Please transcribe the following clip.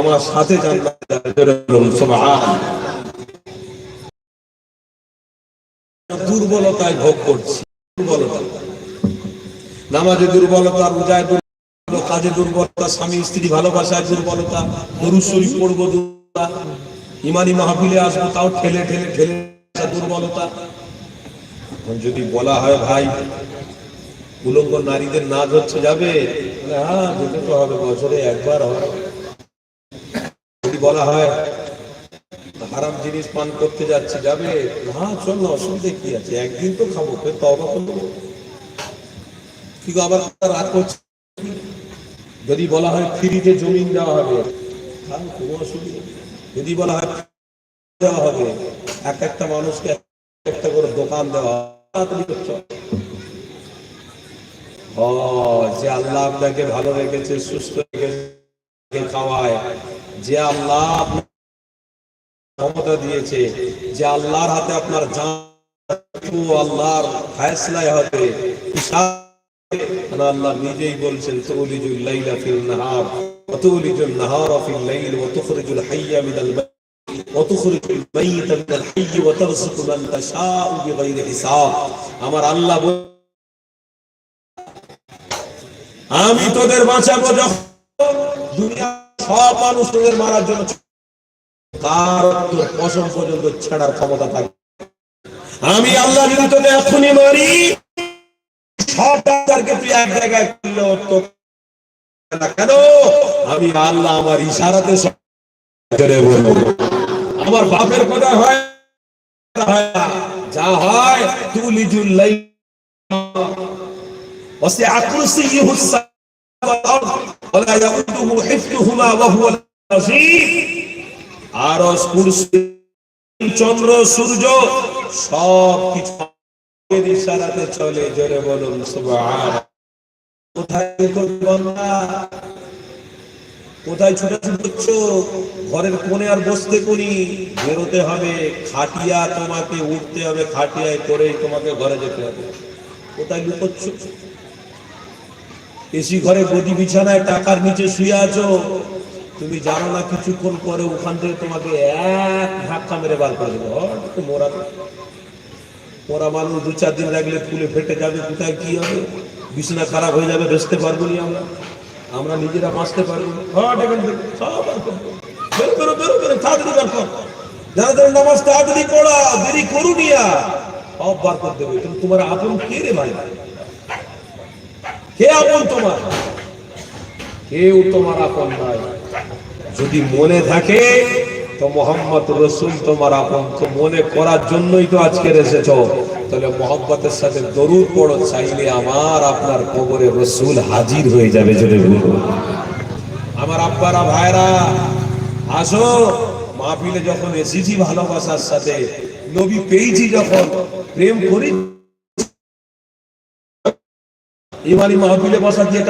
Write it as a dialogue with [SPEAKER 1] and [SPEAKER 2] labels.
[SPEAKER 1] আমার সাথে দুর্বলতায় ভোগ করছি, দুর্বলতা। নামাজে দুর্বলতা, রোজায় কাজে দুর্বলতা, স্বামী, স্ত্রী ভালোবাসায় দুর্বলতা শরীফ পড়ব দুর্বলতা, ইমানি মাহফিলে আসব তাও ঠেলে ঠেলে ঠেলে দুর্বলতা। যদি বলা হয়, ভাই, উলঙ্গ নারীদের নাচ হচ্ছে যাবে? হ্যাঁ যেতে তো হবে, বছরে একবার হয়। বলা হয় হারাম জিনিস পান করতে যাচ্ছে, যাবে? হ্যাঁ চল না অসুবিধে কি আছে। একদিন তো খাব, ফের তবা করব কি আবার রাগ করছে? যদি বলা হয় ফ্রিতে জমিন দেওয়া হবে হ্যাঁ কোনো অসুবিধা যদি বলা হয় দেওয়া হবে, এক একটা মানুষকে একটা করে দোকান দেওয়া যে আল্লাহ আপনাকে ভালো রেখেছে, সুস্থ রেখেছে যে আল্লাহ ক্ষমতা দিয়েছে, যে আল্লাহর হাতে আপনার আল্লাহর আল্লাহ নিজেই বলছেন আমার আল্লাহ আমি তোদের বাঁচাবো যখন দুনিয়া সব মানুষ তোদের মারার জন্য তার কসম পর্যন্ত ছেড়ার ক্ষমতা থাকে? আমি আল্লাহ যদি তোকে এখনই মারি, সব ডাক্তারকে তুই এক জায়গায় করলে কেন? আমি আল্লাহ আমার ইশারাতে আমার বাপের কথা হয় যা হয়, তুলি ولا يؤوده حفظهما وهو العظيم আরশ কুরসি চন্দ্র সূর্য সব কিছু এর ইশারাতে চলে জোরে বলুন সুবহান কোথায় করবে বান্দা কোথায় ছুটাছুটি করছো ঘরের কোণে আর বসতে কোনি বেরোতে হবে খাটিয়া তোমাকে উঠতে হবে খাটিয়ায় করেই তোমাকে ঘরে যেতে হবে কোথায় লুকোচ্ছ এসি ঘরে গদি বিছানায় টাকার নিচে শুয়ে আছো? তুমি জানো না কিছুক্ষণ পরে ওখান থেকে তোমাকে এক ধাক্কা মেরে বার করে দেবে। মোরা মোরা মানুষ দু চার দিন রাখলে ফুলে ফেটে যাবে, কোথায় কি হবে? বিছানা খারাপ হয়ে যাবে বেসতে পারব নি আমরা। আমরা নিজেরা বাঁচতে পারব বার। বেরো তাড়াতাড়ি নামাজ তাড়াতাড়ি পড়া, দেরি করুনিয়া সব বার করে দেবে। তোমার আপন কে রে ভাই? কে আপন তোমার, কেউ তোমার আপন নাই। যদি মনে থাকে, তো মোহাম্মদ রসুল তোমার আপন। তো মনে করার জন্যই তো আজকে এসেছ। তাহলে মোহাম্মতের সাথে দরুদ পড়ো, চাইলে আমার আপনার কবরে রসুল হাজির হয়ে যাবে যদি আমার আব্বারা ভাইরা আসো, মাহফিলে যখন এসেছি ভালোবাসার সাথে, নবী পেয়েছি যখন, প্রেম করি ইমানি মাহফিলে বসা দিয়ে